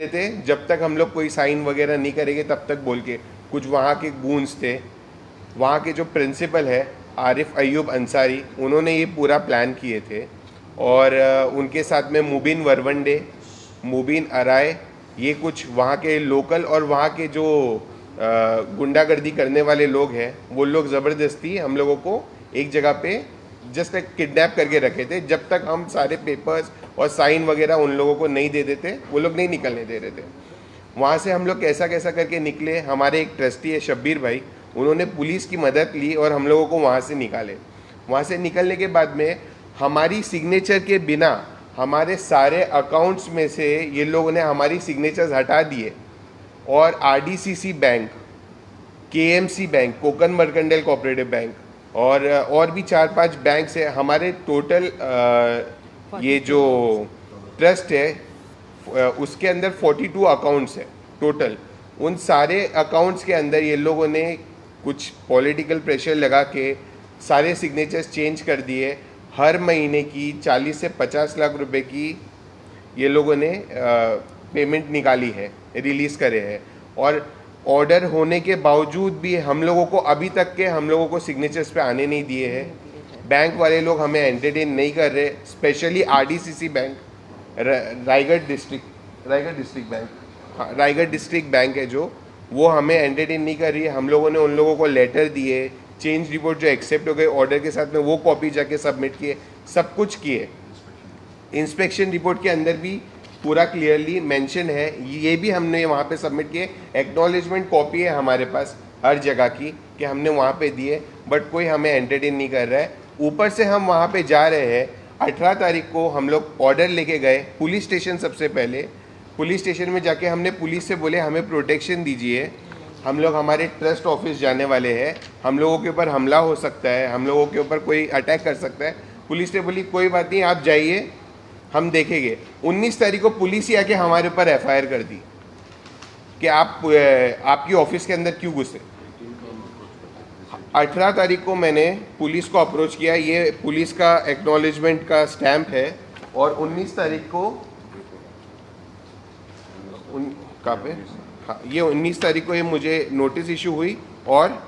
थे, जब तक हम लोग कोई साइन वगैरह नहीं करेंगे, तब तक बोल के। कुछ वहाँ के गूंज थे। वहाँ के जो प्रिंसिपल है, आरिफ अयूब अंसारी, उन्होंने ये पूरा प्लान किए थे। और उनके साथ में मुबिन वरवंडे, मुबिन अराय, ये कुछ वहाँ के लोकल और वहाँ के जो गुंडागर्दी करने वाले लोग हैं, वो लोग ज़बरदस्ती हम लोगों को एक जगह पे जस्ट एक किडनैप करके रखे थे। जब तक हम सारे पेपर्स और साइन वगैरह उन लोगों को नहीं दे देते, वो लोग नहीं निकलने दे रहे थे वहाँ से हम लोग कैसा कैसा करके निकले, हमारे एक ट्रस्टी है शब्बीर भाई, उन्होंने पुलिस की मदद ली और हम लोगों को वहाँ से निकाले। वहाँ से निकलने के बाद में हमारी सिग्नेचर के बिना हमारे सारे अकाउंट्स में से ये लोगों ने हमारी सिग्नेचर्स हटा दिए। और RDCC bank KMC bank Konkan mercantile cooperative bank और और भी चार पाँच बैंक से हमारे टोटल ये जो ट्रस्ट है उसके अंदर 42 अकाउंट्स है टोटल उन सारे अकाउंट्स के अंदर ये लोगों ने कुछ पॉलिटिकल प्रेशर लगा के सारे सिग्नेचर्स चेंज कर दिए. हर महीने की 40 से 50 लाख रुपए की ये लोगों ने पेमेंट निकाली है रिलीज़ करे है. और ऑर्डर होने के बावजूद भी हम लोगों को अभी तक के हम लोगों को सिग्नेचर्स पे आने नहीं दिए हैं. बैंक वाले लोग हमें एंटरटेन नहीं कर रहे specially RDCC bank Raigad district Raigad district bank हाँ रायगढ़ डिस्ट्रिक्ट बैंक है जो, वो हमें एंटरटेन नहीं कर रही है। हम लोगों ने उन लोगों को लेटर दिए चेंज रिपोर्ट जो एक्सेप्ट हो गए ऑर्डर के साथ में वो कॉपी जाके सबमिट किए, सब कुछ किए। इंस्पेक्शन रिपोर्ट के अंदर भी पूरा क्लियरली मेंशन है। ये भी हमने वहाँ पे सबमिट किए। एक्नॉलेजमेंट कॉपी है हमारे पास, हर जगह की, कि हमने वहाँ पे दिए बट कोई हमें एंटरटेन नहीं कर रहा है। ऊपर से हम वहाँ पे जा रहे हैं, अठारह तारीख को हम लोग ऑर्डर लेके गए पुलिस स्टेशन सबसे पहले। पुलिस स्टेशन में जाके हमने पुलिस से बोले, हमें प्रोटेक्शन दीजिए। हम लोग हमारे ट्रस्ट ऑफ़िस जाने वाले हैं। हम लोगों के ऊपर हमला हो सकता है। हम लोगों के ऊपर कोई अटैक कर सकता है। पुलिस ने बोली, कोई बात नहीं, आप जाइए। हम देखेंगे। 19 तारीख को पुलिस ही आके हमारे ऊपर एफआईआर कर दी कि आप आपकी ऑफ़िस के अंदर क्यों घुसे। अठारह तारीख को मैंने पुलिस को अप्रोच किया। ये पुलिस का एक्नॉलेजमेंट का स्टैम्प है और 19 तारीख को उन, कहाँ पे? हाँ ये 19 तारीख को ये मुझे नोटिस इशू हुई और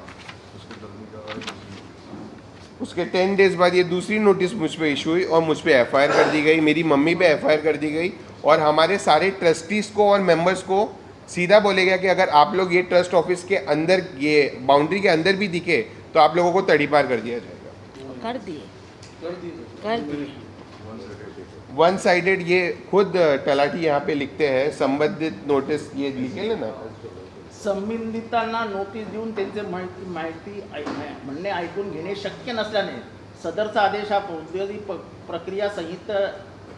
उसके टेन डेज़ बाद ये दूसरी नोटिस मुझ पर इशू हुई और मुझ पे एफआईआर कर दी गई। मेरी मम्मी पे एफआईआर कर दी गई और हमारे सारे ट्रस्टीज को और मेंबर्स को सीधा बोले गया कि अगर आप लोग ये ट्रस्ट ऑफ़िस के अंदर ये बाउंड्री के अंदर भी दिखे तो आप लोगों को तड़ी पार कर दिया जाएगा। कर दिए। कर दिए। वन साइडेड ये खुद तलाठी यहाँ पे लिखते हैं संबंधित नोटिस ये लिखे ना। संबंधितांना नोटीस देऊन त्यांचे माहिती म्हणणे ऐकून घेणे शक्य नसल्याने सदरचा आदेश हा फौजदारी प- प्रक्रिया संहिता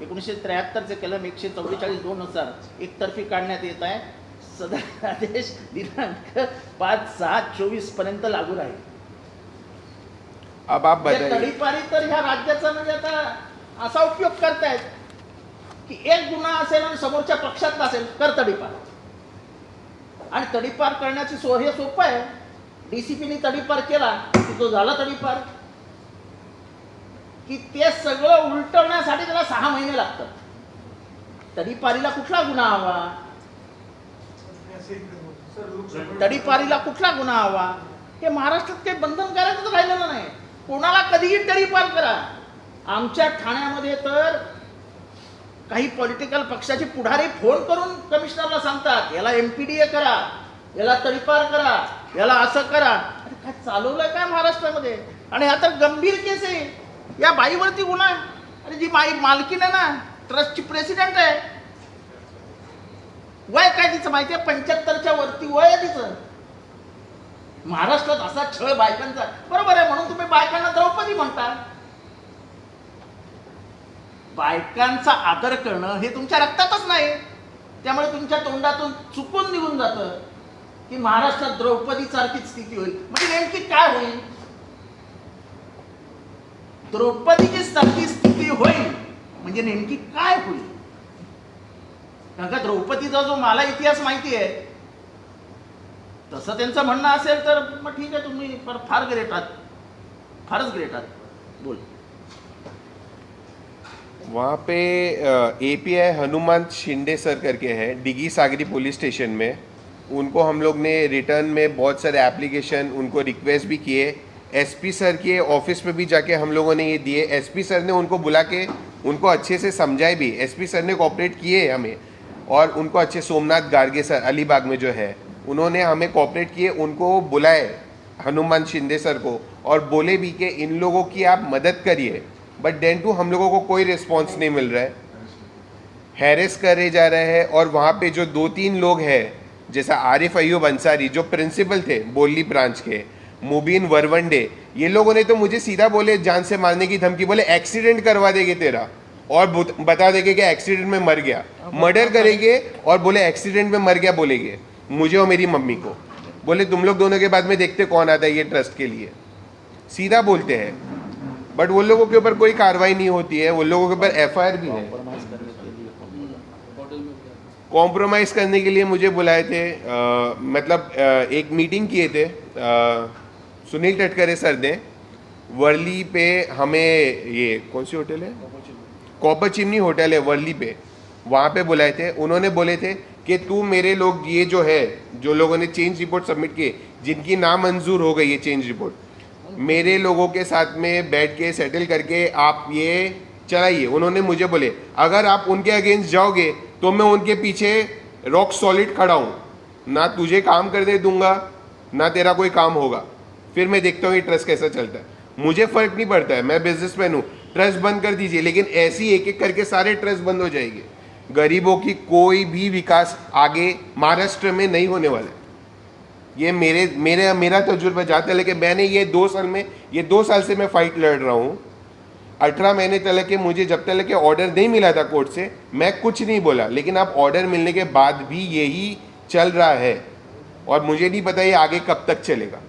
एकोणीसशे त्र्याहत्तरचे कलम एकशे चव्वेचाळीस दोन नुसार एकतर्फी काढण्यात येत आहे. सदर आदेश दिनांक पाच सहा चोवीसपर्यंत लागू राहील. अब आप म्हणजे बताइए तडीपारी तर ह्या राज्याचा म्हणजे आता असा उपयोग करतायत की एक गुन्हा असेल आणि समोरच्या पक्षातला असेल कर तडीपार. आणि तडीपार करण्याची सो हे सोपं आहे. डीसीपीने तडीपार केला की तो झाला तडीपार. की ते सगळं उलटवण्यासाठी त्याला सहा महिने लागतात. तडीपारीला कुठला गुन्हा हवा? तडीपारीला कुठला गुन्हा हवा? हे महाराष्ट्रात काही करायचं राहिलेलं नाही. कोणाला कधीही तडीपार करा. आमच्या ठाण्यामध्ये तर काही पॉलिटिकल पक्षाचे पुढारी फोन करून कमिशनरला सांगतात याला एम पी डी ए करा याला तडीपार करा याला असं करा. अरे काय चालवलं काय महाराष्ट्रामध्ये? आणि हा तर गंभीर केस आहे. या बाईवरती गुन्हा अरे जी बाई मालकीन आहे ना ट्रस्टची प्रेसिडेंट आहे. वय काय तिचं माहितीये पंच्याहत्तरच्या वरती वय आहे तिचं. महाराष्ट्रात असा छळ बायकांचा. बरोबर आहे म्हणून तुम्ही बायकांना द्रौपदी म्हणता. बायकांचा आदर करणं हे तुमच्या रक्तातच नाही. त्यामुळे तुमच्या तोंडातून चुकून निघून जातं की महाराष्ट्रात द्रौपदी सारखीच स्थिती होईल. म्हणजे नेमकी काय होईल? द्रौपदीची सारखी स्थिती होईल. म्हणजे नेमकी काय होईल? कारण का द्रौपदीचा जो मला इतिहास माहिती आहे तसं त्यांचं म्हणणं असेल तर मग ठीक आहे तुम्ही फार फार ग्रेट आहात. फारच ग्रेट आहात. बोल. वहाँ पे A P I Hanuman Shinde sir करके हैं डिगी सागरी पुलिस स्टेशन में। उनको हम लोग ने रिटर्न में बहुत सारे एप्लीकेशन उनको रिक्वेस्ट भी किए। एसपी सर के ऑफिस में भी जाके हम लोगों ने ये दिए। एसपी सर ने उनको बुला के उनको अच्छे से समझाए भी। एसपी सर ने कॉपरेट किए हमें। और उनको अच्छे सोमनाथ गार्गे सर, अलीबाग में जो है, उन्होंने हमें कॉपरेट किए, उनको बुलाए, हनुमान शिंदे सर को, और बोले भी कि इन लोगों की आप मदद करिए बट देन टू हम लोगों को कोई रिस्पॉन्स नहीं मिल रहा है। हैरेस करे जा रहे हैं, और वहाँ पे जो दो तीन लोग हैं, जैसा आरिफ अयूब अंसारी, जो प्रिंसिपल थे बोली ब्रांच के, मुबीन वरवंडे, ये लोगों ने तो मुझे सीधा बोले, जान से मारने की धमकी, बोले एक्सीडेंट करवा देंगे तेरा। और बता देंगे कि एक्सीडेंट में मर गया। मर्डर करेंगे और बोले एक्सीडेंट में मर गया बोलेंगे। मुझे और मेरी मम्मी को। बोले तुम लोग दोनों के बाद में देखते कौन आता है ये ट्रस्ट के लिए? सीधा बोलते हैं। बट वो लोगों के ऊपर कोई कार्रवाई नहीं होती है। वो लोगों के ऊपर एफआईआर भी है। कॉम्प्रोमाइज करने के लिए। होटल में गया कॉम्प्रोमाइज़ करने के लिए मुझे बुलाए थे अ, मतलब अ, एक मीटिंग किए थे अ, सुनील टटकरे सर ने। वर्ली पे हमें ये कौन सी होटल है? कॉपर चिमनी होटल है वर्ली पे। वहाँ पे बुलाए थे। उन्होंने बोले थे कि तू मेरे लोग ये जो है, जो लोगों ने चेंज रिपोर्ट सबमिट किए, जिनकी नामंजूर हो गई है चेंज रिपोर्ट मेरे लोगों के साथ में बैठ के सेटल करके आप ये चलाइए। उन्होंने मुझे बोले, अगर आप उनके अगेंस्ट जाओगे तो मैं उनके पीछे रॉक सॉलिड खड़ा हूँ। ना तुझे काम कर दे दूँगा, ना तेरा कोई काम होगा। फिर मैं देखता हूँ ये ट्रस्ट कैसा चलता है। मुझे फ़र्क नहीं पड़ता है। मैं बिजनेसमैन हूँ। ट्रस्ट बंद कर दीजिए, लेकिन ऐसी एक एक करके सारे ट्रस्ट बंद हो जाएँगे। गरीबों की कोई भी विकास आगे महाराष्ट्र में नहीं होने वाला ये मेरे मेरे, मेरा तजुर्बा जाता है, लेकिन मैंने ये दो साल में, ये दो साल से मैं फाइट लड़ रहा हूँ। अठारह महीने तक के मुझे, जब तक के ऑर्डर नहीं मिला था कोर्ट से, मैं कुछ नहीं बोला, लेकिन अब ऑर्डर मिलने के बाद भी यही चल रहा है। और मुझे नहीं पता ये आगे कब तक चलेगा।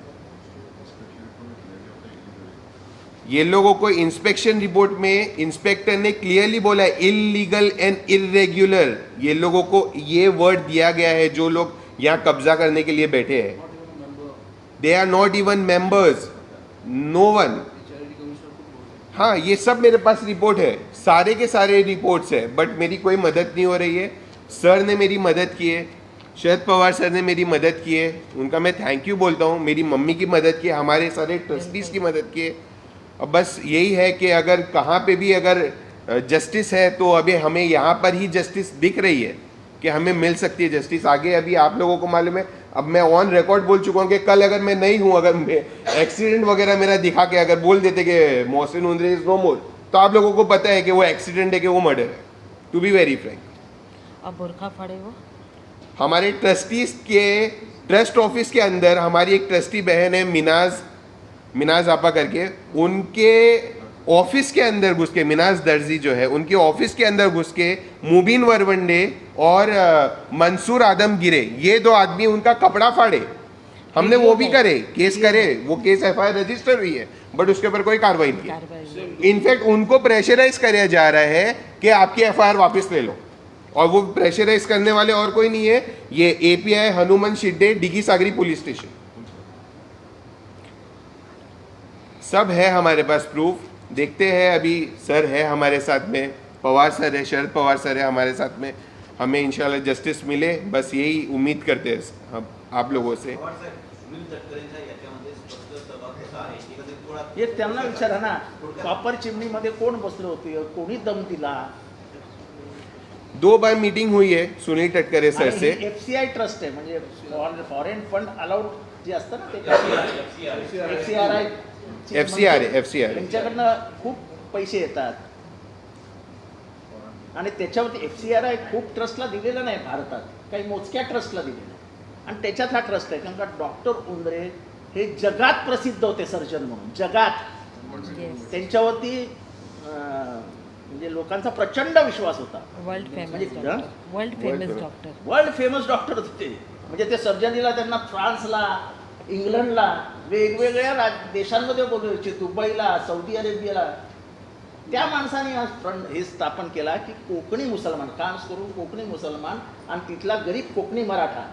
ये लोगों को इंस्पेक्शन रिपोर्ट में इंस्पेक्टर ने क्लियरली बोला है इलीगल एंड इरेग्युलर ये लोगों को ये वर्ड दिया गया है जो लोग यहाँ कब्जा करने के लिए बैठे हैं। They are not even members no one हाँ ये सब मेरे पास रिपोर्ट है। सारे के सारे रिपोर्ट्स है बट मेरी कोई मदद नहीं हो रही है। सर ने मेरी मदद की है। शरद पवार सर ने मेरी मदद की है। उनका मैं थैंक यू बोलता हूँ। मेरी मम्मी की मदद की है। हमारे सारे ट्रस्टीज़ की मदद की है। अब बस यही है कि अगर कहाँ पे भी अगर जस्टिस है तो अभी हमें यहाँ पर ही जस्टिस दिख रही है कि हमें मिल सकती है जस्टिस आगे अभी आप लोगों को मालूम है अब मैं ऑन रिकॉर्ड बोल चुका हूँ कि कल अगर मैं नहीं हूँ अगर एक्सीडेंट वगैरह मेरा दिखा के अगर बोल देते कि Mohsin Undre is no more तो आप लोगों को पता है कि वो एक्सीडेंट है कि वो मर्डर है। टू बी वेरी फ्रैंक अब बुरखा फड़े वो। हमारे ट्रस्टीज के ट्रस्ट ऑफ़िस के अंदर हमारी एक ट्रस्टी बहन है मिनाज मिनाज आपा करके उनके ऑफ़िस के अंदर घुस के मिनाज दर्जी जो है उनके ऑफ़िस के अंदर घुस के मुबीन वरवंडे और मंसूर आदम गिरे। ये दो आदमी उनका कपड़ा फाड़े। हमने वो भी करे केस करे वो केस एफ़ आई रजिस्टर हुई है बट उसके ऊपर कोई कार्रवाई नहीं इनफैक्ट उनको प्रेशराइज कराया जा रहा है कि आपकी एफ़ वापस ले लो। और वो प्रेशराइज करने वाले और कोई नहीं है। ये एपीआई हनुमान शिड्डे डिगी सागरी पुलिस स्टेशन। सब है हमारे पास प्रूफ देखते हैं अभी सर है हमारे साथ में पवार सर है शरद पवार सर है हमारे साथ में. हमें इंशाल्लाह जस्टिस मिले. बस यही उम्मीद करते हैं हम आप लोगों से. पवार साहेब, सुनील तटकरेंचा याच्यामध्ये स्पष्ट सहभाग कसा आहे एकंदरीत थोडा हे त्यांना विचारा ना कॉपर चिमणीमध्ये कोण बसलं होते कोणी दम दिला? दो बार मीटिंग हुई है सुनील टटकरे सर से. एफ़ सी आय ट्रस्ट आहे म्हणजे फॉरेन फंड अलाउड जे असतं ना ते एफ सी आर आहे, FCR आहे. त्यांच्याकडनं खूप पैसे येतात. आणि त्याच्यावरती एफ सी आर आय खूप ट्रस्टला दिलेलं नाही भारतात. काही मोजक्या ट्रस्टला दिलेलं आहे आणि त्याच्यात हा ट्रस्ट आहे. कारण का डॉक्टर उंद्रे हे जगात प्रसिद्ध होते सर्जन म्हणून. जगात. त्यांच्यावरती म्हणजे लोकांचा प्रचंड विश्वास होता. वर्ल्ड फेमस म्हणजे doctor world famous. Doctor world famous doctor होते. ते म्हणजे ते सर्जरीला त्यांना फ्रान्सला इंग्लंडला वेगवेगळ्या राज देशांमध्ये बोलवायचे दुबईला सौदी अरेबियाला. त्या माणसाने आज फ्रंट हे स्थापन केला की कोकणी मुसलमान खास करून कोकणी मुसलमान आणि तिथला गरीब कोकणी मराठा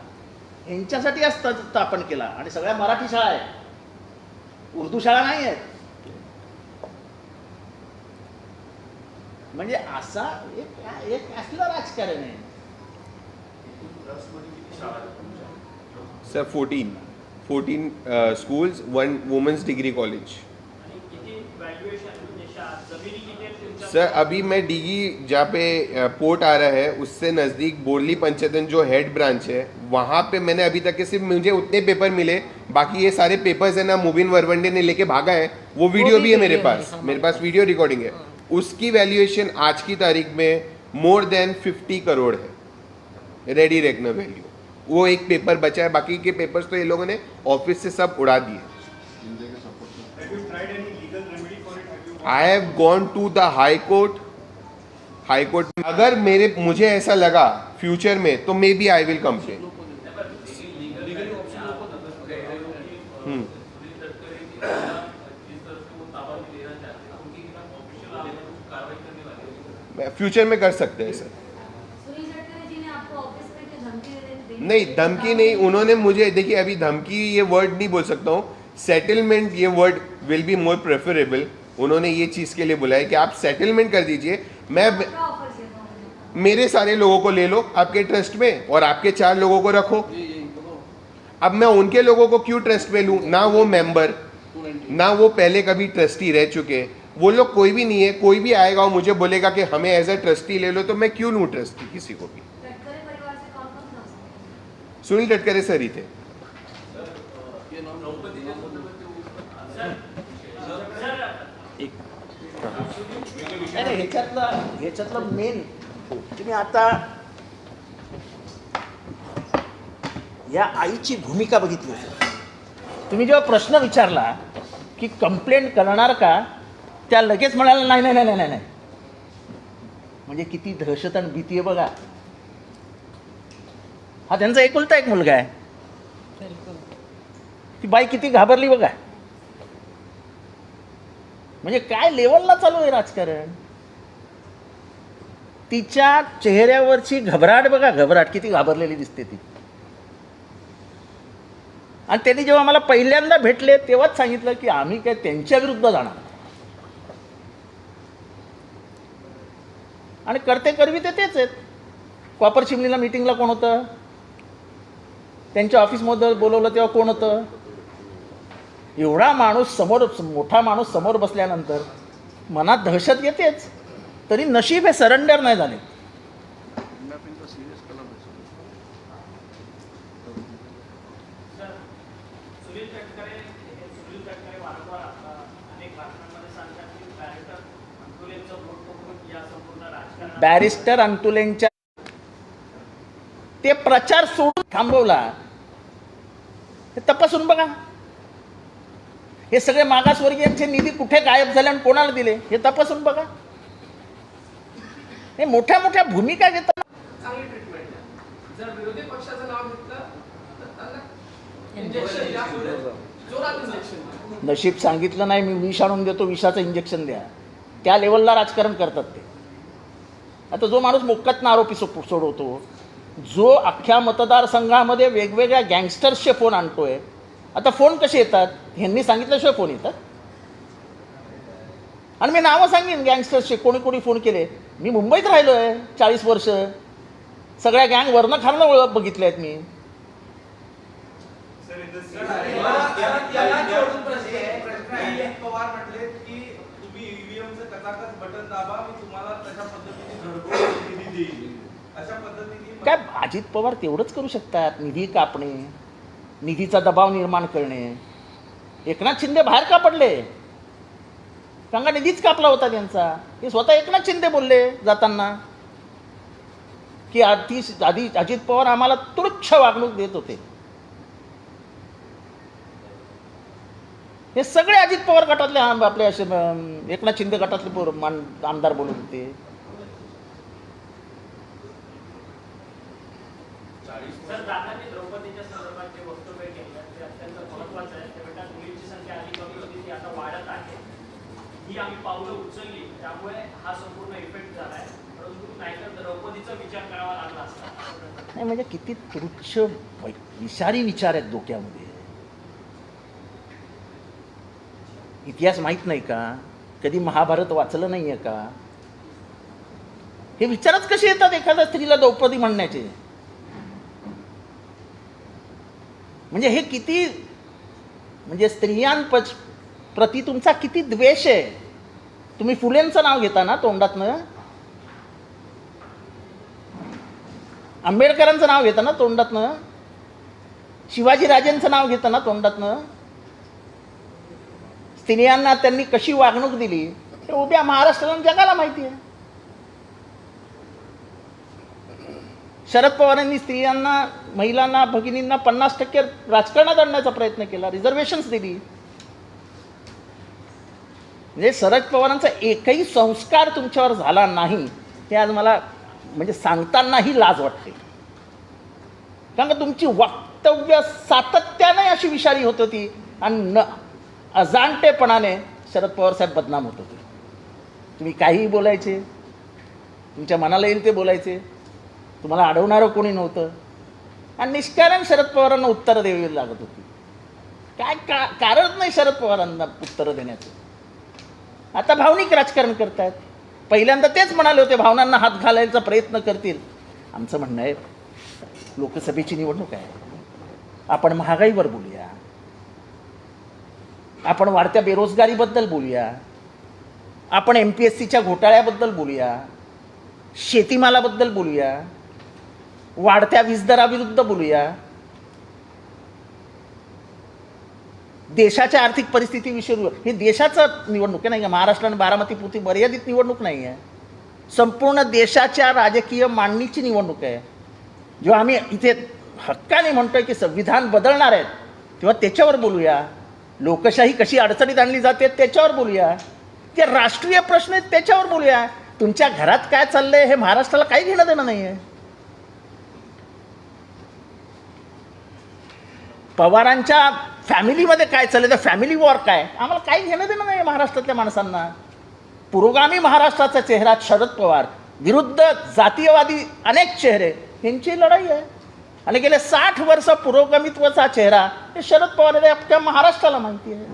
यांच्यासाठी आज स्थ- स्थापन केला. आणि सगळ्या मराठी शाळा आहेत. उर्दू शाळा नाही आहेत. म्हणजे असा एक एक असलं राजकारण आहे. Sir fourteen fourteen schools one women's degree college sir अभी मैं डीगी जहाँ पे पोर्ट आ रहा है उससे नज़दीक बोरली पंचतन जो हेड ब्रांच है वहाँ पे मैंने अभी तक के सिर्फ़ मुझे उतने पेपर मिले बाकी ये सारे पेपर्स है ना मुबिन वरवंडे ने लेके भागा है वो वीडियो वो भी भी है मेरे पास हाँ। मेरे पास वीडियो रिकॉर्डिंग है। उसकी वैल्यूएशन आज की तारीख में मोर देन फिफ्टी करोड़ है। रेडी रेगनर वैल्यू वो एक पेपर बचा है, बाकी के पेपर्स तो ये लोगों ने ऑफ़िस से सब उड़ा दिए। I have gone to the high court high court अगर मेरे, मुझे ऐसा लगा फ्यूचर में तो maybe I will complain future में कर सकते हैं सर सुनील गडकरी जी ने आपको ऑफ़िस में क्या धमकी दे देने नहीं धमकी नहीं उन्होंने मुझे देखिए अभी धमकी ये वर्ड नहीं बोल सकता हूँ। सेटलमेंट ये word will be more preferable उन्होंने ये चीज़ के लिए बुलाया कि आप सेटलमेंट कर दीजिए। मैं मेरे सारे लोगों को ले लो आपके ट्रस्ट में और आपके चार लोगों को रखो। अब मैं उनके लोगों को क्यों ट्रस्ट में लूँ? ना वो मेंबर ना वो पहले कभी ट्रस्टी रह चुके। वो लोग कोई भी नहीं है कोई भी आएगा और मुझे बोलेगा कि हमें एज अ ट्रस्टी ले लो तो मैं क्यों लूँ ट्रस्टी किसी को भी? सुनील तटकरे सर इथे. ह्याच्यातलं मेन तुम्ही आता या आईची भूमिका बघितली असेल. तुम्ही जेव्हा प्रश्न विचारला की कंप्लेंट करणार का त्या लगेच म्हणाला नाही नाही नाही नाही नाही. म्हणजे किती दहशत आणि भीती आहे बघा. हा त्यांचा एकुलता एक मुलगा आहे. बिलकुल. ती बाई किती घाबरली बघा. म्हणजे काय लेवलला चालू आहे राजकारण? तिच्या चेहऱ्यावरची घबराट बघा घबराट. किती घाबरलेली दिसते ती. आणि त्यांनी जेव्हा मला पहिल्यांदा भेटले तेव्हाच सांगितलं की आम्ही काय त्यांच्या विरुद्ध जाणार. आणि करते करवी ते तेच आहेत. कॉपर चिमणीला मिटिंगला कोण होतं? त्यांच्या ऑफिसमध्ये बोलवलं तेव्हा कोण होतं? एवढा माणूस समोर मोठा माणूस समोर बसल्यानंतर मनात दहशत येतेच. तरी नशीब हे सरेंडर नाही झाले. बॅरिस्टर अंतुलेंच्या ते प्रचार सोडून थांबवला हे तपासून बघा. हे सगळे मागासवर्गीयांचे निधी कुठे गायब झाले आणि कोणाला दिले हे तपासून बघा. हे मोठ्या मोठ्या भूमिका घेतात नशीब सांगितलं नाही मी विष आणून देतो विषाचं इंजेक्शन द्या. त्या लेवलला राजकारण करतात ते. आता जो माणूस मोक्कातनं आरोपी सोडवतो जो अख्ख्या मतदारसंघामध्ये वेगवेगळ्या गँगस्टर्सचे फोन आणतोय आता फोन कसे येतात? ह्यांनी सांगितल्याशिवाय फोन येतात? आणि मी नावं सांगेन गँगस्टर्सचे कोणी कोणी फोन केले? मी मुंबईत राहिलो आहे चाळीस वर्ष. सगळ्या गँग वरनं खालनं ओळख बघितल्या आहेत मी. अजित पवार म्हटले की तुम्ही ईव्हीएमचं कचाकच बटन दाबा मी तुम्हाला तशा पद्धतीने घरपोच निधी देईल अशा पद्धतीने काय अजित पवार तेवढंच करू शकतात? निधी कापणे निधीचा दबाव निर्माण करणे. एकनाथ शिंदे बाहेर का पडले? कारण निधीच कापला होता त्यांचा. हे स्वतः एकनाथ शिंदे बोलले जाताना की आधी आधी अजित पवार आम्हाला तुच्छ वागणूक देत होते. हे सगळे अजित पवार गटातले आपले असे एकनाथ शिंदे गटातले मान- आमदार बोलत होते सर दादांनी द्रौपदीच्या संदर्भात जे वक्तव्य केलं ते अत्यंत महत्वाचं आहे ते म्हणतात मुलींची संख्या आधी कमी होती ती आता वाढत आहे ही आम्ही पावलं उचलली. त्यामुळे हा संपूर्ण इफेक्ट झाला आहे. परंतु नाहीतर द्रौपदीचा विचार करावा लागला असता. नाही म्हणजे किती तुच्छ विषारी विचार आहेत डोक्यामध्ये. इतिहास माहीत नाही का? कधी महाभारत वाचलं नाही आहे का? हे विचारच कसे येतात एखाद्या स्त्रीला द्रौपदी म्हणण्याचे? म्हणजे हे किती म्हणजे स्त्रियांपच प्रति तुमचा किती द्वेष आहे. तुम्ही फुलेंचं नाव घेता ना तोंडातनं? आंबेडकरांचं नाव घेता ना तोंडातनं? शिवाजीराजेंचं नाव घेता ना तोंडातनं? स्त्रियांना त्यांनी कशी वागणूक दिली? हे उभ्या महाराष्ट्राला जगाला माहिती आहे. शरद पवारांनी स्त्रियांना महिलांना भगिनींना पन्नास टक्के राजकारणात आणण्याचा प्रयत्न केला रिझर्वेशन्स दिली. म्हणजे शरद पवारांचा एकही संस्कार तुमच्यावर झाला नाही हे आज मला म्हणजे सांगतानाही लाज वाटते. कारण का तुमची वक्तव्य सातत्याने अशी विषारी होत होती आणि न अजाणतेपणाने शरद पवार साहेब बदनाम होत होते. तुम्ही काहीही बोलायचे तुमच्या मनाला येईल ते बोलायचे तुम्हाला अडवणारं कोणी नव्हतं. आणि निष्कारण शरद पवारांना उत्तरं द्यावी लागत होती. काय का कारणच नाही शरद पवारांना उत्तरं देण्याचं. आता भावनिक राजकारण करतायत. पहिल्यांदा तेच म्हणाले होते भावनांना हात घालायचा प्रयत्न करतील. आमचं म्हणणं आहे लोकसभेची निवडणूक आहे. आपण महागाईवर बोलूया. आपण वाढत्या बेरोजगारीबद्दल बोलूया. आपण एम पी एस सीच्या घोटाळ्याबद्दल बोलूया. शेतीमालाबद्दल बोलूया. वाढत्या वीजदराविरुद्ध बोलूया. देशाच्या आर्थिक परिस्थितीविषयी बोलू- ही देशाचं निवडणूक आहे नाही महाराष्ट्र आणि बारामतीपुरती मर्यादित निवडणूक नाही आहे संपूर्ण देशाच्या राजकीय मांडणीची निवडणूक आहे. जेव्हा आम्ही इथे हक्काने म्हणतोय की संविधान बदलणार आहेत तेव्हा त्याच्यावर बोलूया. लोकशाही कशी अडचणीत आणली जाते त्याच्यावर बोलूया. ते राष्ट्रीय प्रश्न आहेत त्याच्यावर बोलूया. तुमच्या घरात काय चाललंय हे महाराष्ट्राला काही घेणं देणं नाही आहे पवारांच्या फॅमिलीमध्ये काय चाललं तर फॅमिली वॉर काय? आम्हाला काही घेणं देणं नाही आहे महाराष्ट्रातल्या माणसांना. पुरोगामी महाराष्ट्राचा चेहरा शरद पवार विरुद्ध जातीयवादी अनेक चेहरे यांची लढाई आहे. आणि गेले साठ वर्ष पुरोगमित्वाचा चेहरा हे शरद पवार आपल्या महाराष्ट्राला माहिती आहे.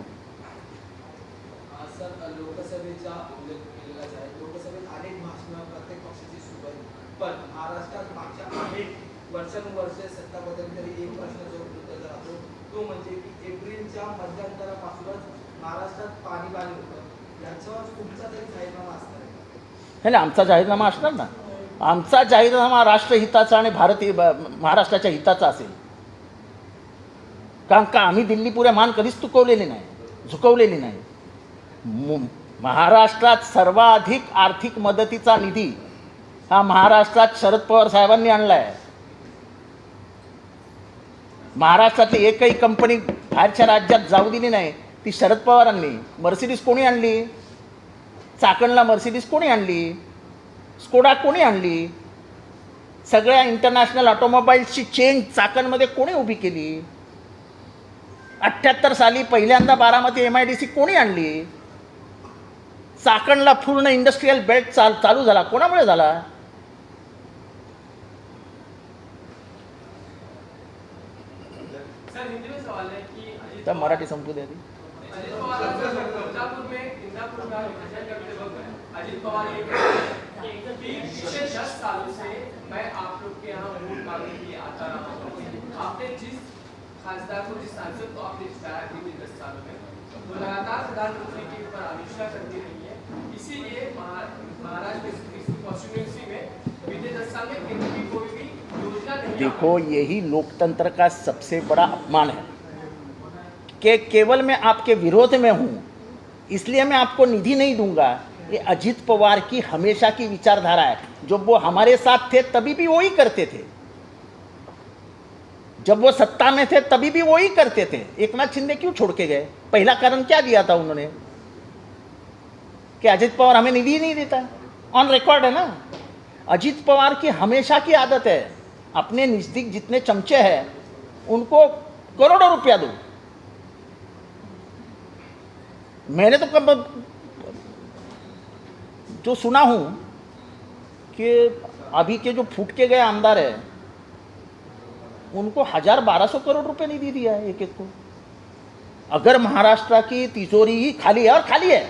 पण महाराष्ट्रात मागच्या अनेक वर्षानुवर्षे सत्ता बदल तरी एक प्रश्न जो उत्तर राहतो तो म्हणजे की एप्रिलच्या मध्यंतरापासूनच महाराष्ट्रात पाणी पाणी होतं याच्यावर तुमचा तरी जाहीरनामा असणार आहे का? हे ना आमचा जाहीरनामा असणार ना. आमचा जाहीरनामा राष्ट्रहिताचा आणि भारतीय महाराष्ट्राच्या हिताचा असेल. कारण का आम्ही दिल्ली पुऱ्या मान कधीच चुकवलेली नाही झुकवलेली नाही. महाराष्ट्रात सर्वाधिक आर्थिक मदतीचा निधी हा महाराष्ट्रात शरद पवार साहेबांनी आणला आहे महाराष्ट्रातली एकही कंपनी बाहेरच्या राज्यात जाऊ दिली नाही. ती शरद पवारांनी मर्सिडीज कोणी आणली? चाकणला मर्सिडीज कोणी आणली? स्कोडा कोणी आणली? सगळ्या इंटरनॅशनल ऑटोमोबाईल्सची चेन चाकणमध्ये कोणी उभी केली? अठ्ठ्याहत्तर साली पहिल्यांदा Baramati M I D C कोणी आणली? चाकणला पूर्ण इंडस्ट्रीयल बेल्ट चाल चालू झाला. कोणामुळे झाला? है तर मराठी संपू द्या. अजित पवार ये कि पिछले दस सालों से मैं आप लोग के यहाँ वोट मांगने के लिए आता रहा हूँ। आपने जिस खासदार को जिस सांसद को आपने जिताया पिछले दस सालों में वो लगातार प्रधानमंत्री के ऊपर आलोचना करती रही है। इसीलिए महाराष्ट्र कॉन्स्टिट्यूंसी में बीते दस साल में कोई भी योजना नहीं देखो यही लोकतंत्र का सबसे बड़ा अपमान है। कि केवल मैं आपके विरोध में हूँ, इसलिए मैं आपको निधि नहीं दूँगा। ये अजित पवार की हमेशा की विचारधारा है। जब वो हमारे साथ थे, तभी भी वही करते थे। जब वो सत्ता में थे, तभी भी वही करते थे। एक नाथ शिंदे क्यों छोड़ के गए? पहला कारण क्या दिया था उन्होंने? कि अजित पवार हमें निधि नहीं देता। ऑन रिकॉर्ड है ना? अजित पवार की हमेशा की आदत है। अपने नज़दीक जितने चमचे हैं, उनको करोड़ों रुपया दो। मैंने तो कब जो सुना हूँ कि अभी के जो फूट के गए आमदार है, उनको हज़ार बारह सौ करोड़ रुपए निधि दिया है एक एक को। अगर महाराष्ट्र की तिजोरी ही खाली है, और खाली है,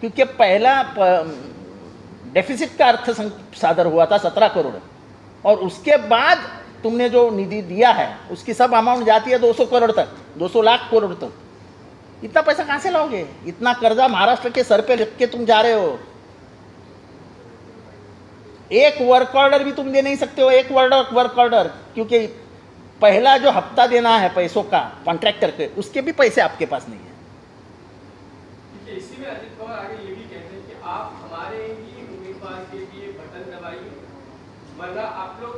क्योंकि पहला डेफिसिट का अर्थ सादर हुआ था सत्रह करोड़। और उसके बाद तुमने जो निधि दिया है, उसकी सब अमाउंट जाती है 200 करोड़ तक 200 लाख करोड़ तक। इतना पैसा कहाँ से लाओगे? इतना कर्जा महाराष्ट्र के सर पे रख के तुम जा रहे हो। एक वर्क ऑर्डर भी तुम दे नहीं सकते हो, एक वर्ड वर्क ऑर्डर क्योंकि पहला जो हफ़्ता देना है पैसों का कॉन्ट्रैक्टर के, उसके भी पैसे आपके पास नहीं है। इसी में अजित पवार आगे ये भी कहते हैं कि आप हमारे ही उम्मीदवार के लिए बटन दबाइए। आप लोग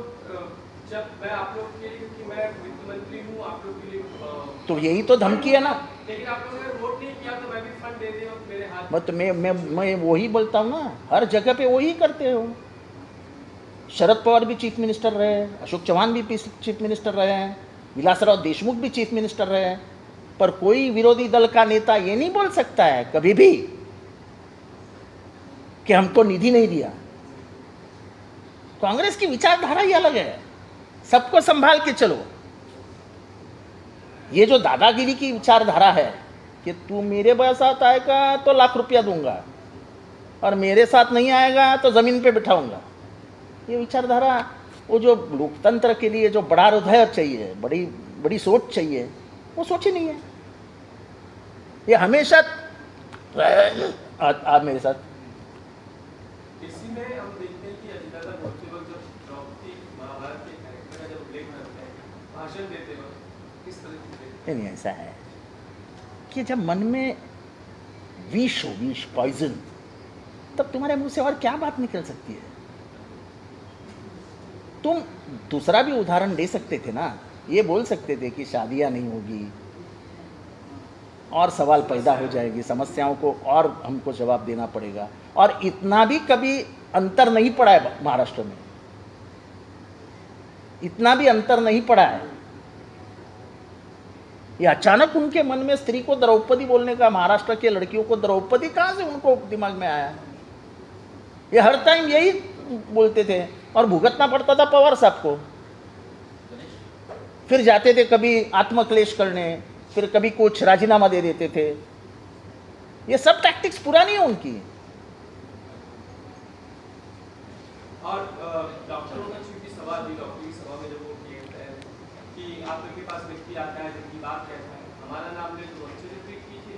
जब मैं आप लोग के लिए मैं मंत्री हूँ आप लोग के लिए तो यही तो धमकी है ना। लेकिन आप लोगों ने वोट नहीं किया तो मैं भी फंड दे दे मेरे हाथ मत मैं मैं मैं वही बोलता हूँ ना हर जगह पे वही करते हो। शरद पवार भी चीफ मिनिस्टर रहे अशोक चौहान भी चीफ मिनिस्टर रहे हैं विलासराव देशमुख भी चीफ मिनिस्टर रहे हैं पर कोई विरोधी दल का नेता ये नहीं बोल सकता है कभी भी कि हमको निधि नहीं दिया। कांग्रेस की विचारधारा ही अलग है सबको संभाल के चलो। ये जो दादागिरी की विचारधारा है कि तू मेरे साथ आएगा तो लाख रुपया दूँगा। और मेरे साथ नहीं आएगा तो ज़मीन पे बिठाऊँगा। ये विचारधारा वो जो लोकतंत्र के लिए जो बड़ा हृदय चाहिए बड़ी बड़ी सोच चाहिए वो सोच ही नहीं है। ये हमेशा आ, आ मेरे साथ। हैं भाषण देते नहीं ऐसा है कि जब मन में विष हो, विष पॉइजन तब तुम्हारे मुँह से और क्या बात निकल सकती है? तुम दूसरा भी उदाहरण दे सकते थे ना? ये बोल सकते थे कि शादियाँ नहीं होगी, और सवाल पैदा हो जाएगी, समस्याओं को और हमको जवाब देना पड़ेगा। और इतना भी कभी अंतर नहीं पड़ा है महाराष्ट्र में। इतना भी अंतर नहीं पड़ा है। ये अचानक उनके मन में स्त्री को द्रौपदी बोलने का, महाराष्ट्र के लड़कियों को द्रौपदी कहाँ से उनको दिमाग में आया? ये हर टाइम यही बोलते थे और भुगतना पड़ता था पवार साहब को। फिर जाते थे कभी आत्मक्लेश करने, फिर कभी कुछ राजीनामा दे देते थे। ये सब टैक्टिक्स पुरानी है उनकी। और डॉक्टरों का सवाल भी सभा में जब वो कि आप पास व्यक्ति आता है कहता है। हमारा नाम ले तो अच्छे से ट्रीट कीजिए।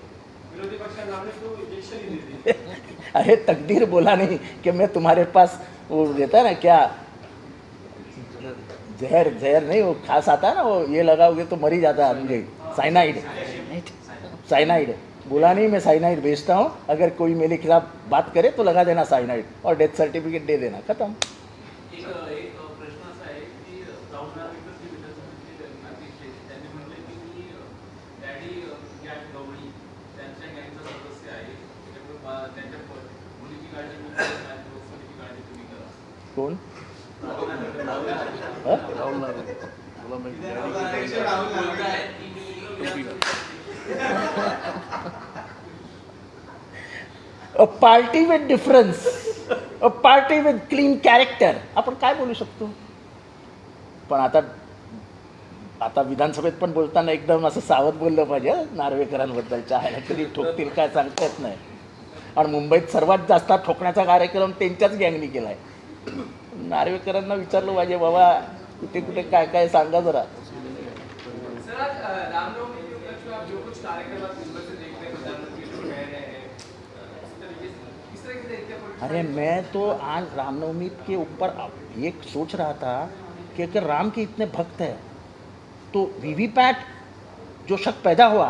विरोधी पक्ष का नाम ले तो इंजेक्शन ही दे दीजिए। अरे तकदीर बोला नहीं कि मैं तुम्हारे पास वो है ना क्या? जहर जहर नहीं वो खास आता है ना वो ये लगाओगे तो मर ही जाता है आदमी। साइनाइड साइनाइड बोला नहीं मैं साइनाइड भेजता हूँ। अगर कोई मेरे खिलाफ बात करे तो लगा देना साइनाइड और डेथ सर्टिफिकेट दे देना। खत्म। कोण? A party with difference a party with clean character आपण काय बोलू शकतो? पण आता आता विधानसभेत पण बोलताना एकदम असं सावध बोललं पाहिजे नार्वेकरांबद्दलच्या नार्वेकरांबद्दल. कधी ठोकतील काय सांगता येत नाही. आणि मुंबईत सर्वात जास्त ठोकण्याचा कार्यक्रम त्यांच्याच गँगनी केला आहे नार्वेकरांना विचारलं पाहिजे बाबा कुठे कुठे काय काय सांगा जरा? अरे मैं तो आज रामनवमी के ऊपर एक सोच रहा था कि अगर राम के इतने भक्त हैं तो वीवीपैट जो शक पैदा हुआ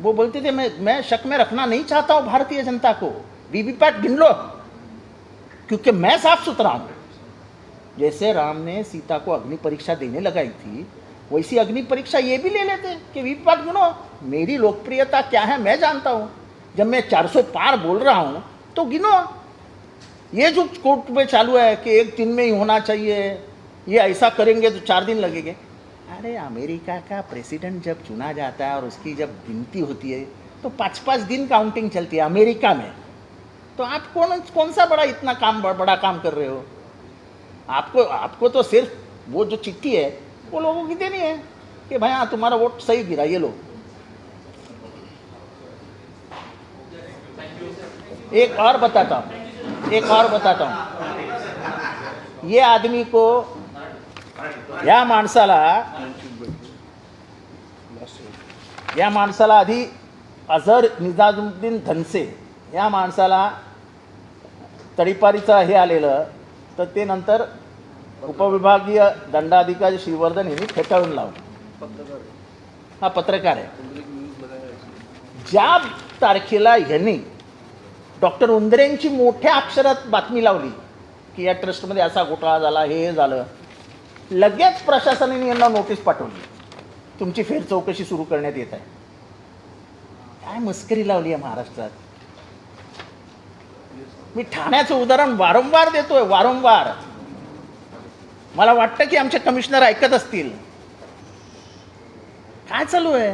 वो बोलते थे मैं मैं शक में रखना नहीं चाहता हूँ भारतीय जनता को वीवीपैट गिन लो क्योंकि मैं साफ़ सुथरा हूँ। जैसे राम ने सीता को अग्नि परीक्षा देने लगाई थी, वैसी अग्नि परीक्षा ये भी ले लेते कि वीवीपैट गिनो, मेरी लोकप्रियता क्या है मैं जानता हूँ। जब मैं 400 पार बोल रहा हूँ तो गिनो। ये जो कोर्ट में चालू है कि एक दिन में ही होना चाहिए, ये ऐसा करेंगे तो चार दिन लगेंगे। अरे, अमेरिका का प्रेसिडेंट जब चुना जाता है और उसकी जब गिनती होती है तो पाँच पाँच दिन काउंटिंग चलती है अमेरिका में। तो आप कौन कौन सा बड़ा इतना काम, बड़ा काम कर रहे हो? आपको आपको तो सिर्फ़ वो जो चिट्ठी है, वो लोगों की देनी है कि भाई हाँ तुम्हारा वोट सही गिरा, ये लोग एक और बताता हूँ, एक और बताता हूँ। ये आदमी को, या माणसाला या माणसाला आधी अझर निजामुद्दीन धनसे या माणसाला तडीपारीचं हे आलेलं तर ते नंतर उपविभागीय दंडाधिकारी श्रीवर्धन यांनी फेटाळून लावलं. हा पत्रकार आहे. ज्या तारखेला ह्यांनी डॉक्टर उंदरेंची मोठ्या अक्षरात बातमी लावली की या ट्रस्टमध्ये असा घोटाळा झाला हे हे झालं लगेच प्रशासनाने यांना नोटीस पाठवली. तुमची फेर चौकशी सुरू करण्यात येत आहे. काय मस्करी लावली आहे महाराष्ट्रात? मी ठाण्याचं उदाहरण वारंवार देतोय वारंवार. मला वाटतं की आमचे कमिशनर ऐकत असतील. काय चालू आहे?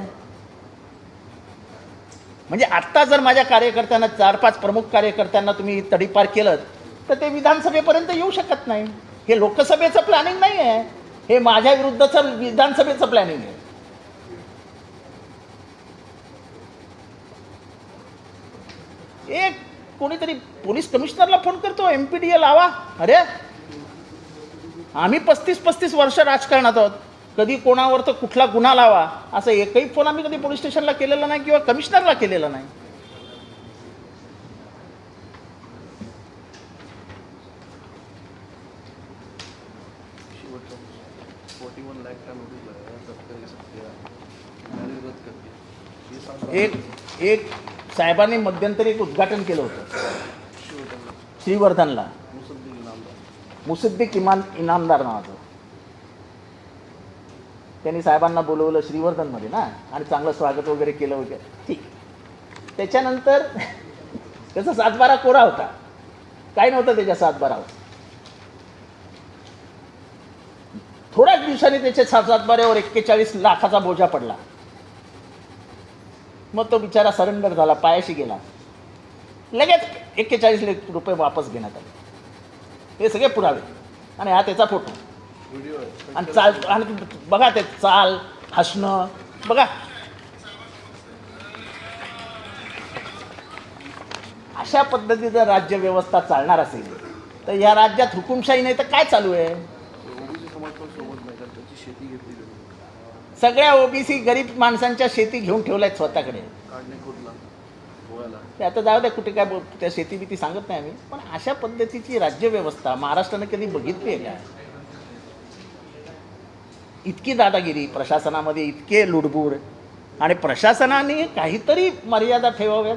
म्हणजे आत्ता जर माझ्या कार्यकर्त्यांना चार पाच प्रमुख कार्यकर्त्यांना तुम्ही तडीपार केलं तर ते विधानसभेपर्यंत येऊ शकत नाही. हे लोकसभेचं प्लॅनिंग नाही आहे. हे माझ्या विरुद्धचं विधानसभेचं प्लॅनिंग आहे. एक कोणीतरी पोलीस कमिशनरला फोन करतो एम पी डी ए लावा अरे आम्ही पस्तीस पस्तीस वर्ष राजकारणात आहोत कधी कोणावर तर कुठला गुन्हा लावा असा एकही फोन आम्ही कधी पोलीस स्टेशनला केलेला नाही किंवा कमिशनरला केलेला नाही एक एक साहेबांनी मध्यंतरी एक उद्घाटन केलं होतं. श्रीवर्धनला. मुसद्दीक इमान इनामदार नावाचं. त्यांनी साहेबांना बोलवलं श्रीवर्धनमध्ये ना आणि चांगलं स्वागत वगैरे केलं वगैरे ठीक. त्याच्यानंतर त्याचा सातबारा कोरा होता. काय नव्हतं त्याच्या सातबारावर. थोड्याच दिवसांनी त्याच्या सात सातबाऱ्यावर एक्केचाळीस लाखाचा बोजा पडला. मग तो बिचारा सरेंडर झाला पायाशी गेला. लगेच एक्केचाळीस लाख रुपये वापस घेण्यात आले. हे सगळे पुरावे. आणि हा त्याचा फोटो. आणि चाल आणि बघा ते चाल हसणं बघा. अशा पद्धतीचं राज्य व्यवस्था चालणार असेल तर या राज्यात हुकुमशाही नाही तर काय चालू आहे? सगळ्या ओबीसी गरीब माणसांच्या शेती घेऊन ठेवल्यात स्वतःकडे. ते आता जाऊ द्या कुठे काय बोल त्या शेती बिती सांगत नाही आम्ही. पण अशा पद्धतीची राज्यव्यवस्था महाराष्ट्राने कधी बघितली आहे का? इतकी दादागिरी प्रशासनामध्ये इतके लुडबुड आणि प्रशासनाने काहीतरी मर्यादा ठेवाव्यात.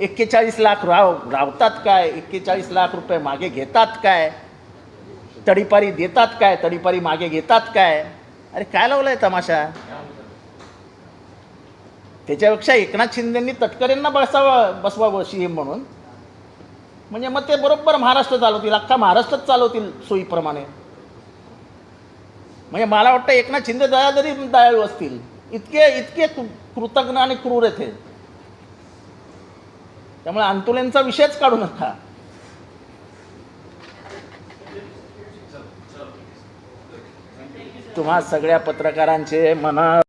एक्केचाळीस लाख राव रावतात काय? एक्केचाळीस लाख रुपये मागे घेतात काय? तडीपारी देतात काय? तडीपारी मागे घेतात काय? अरे काय लावलाय तमाशा? त्याच्यापेक्षा एकनाथ शिंदेंनी तटकरेंना बसावं बसवावं सीएम म्हणून. म्हणजे मग ते बरोबर महाराष्ट्र चालवतील अख्खा महाराष्ट्रच चालवतील सोयीप्रमाणे. म्हणजे मला वाटतं एकनाथ शिंदे दया जरी दयाळू असतील इतके इतके कृतज्ञ आणि क्रूर येते त्यामुळे अंतुलेंचा विषयच काढू नका. तुम्हा सगळ्या पत्रकारांचे मना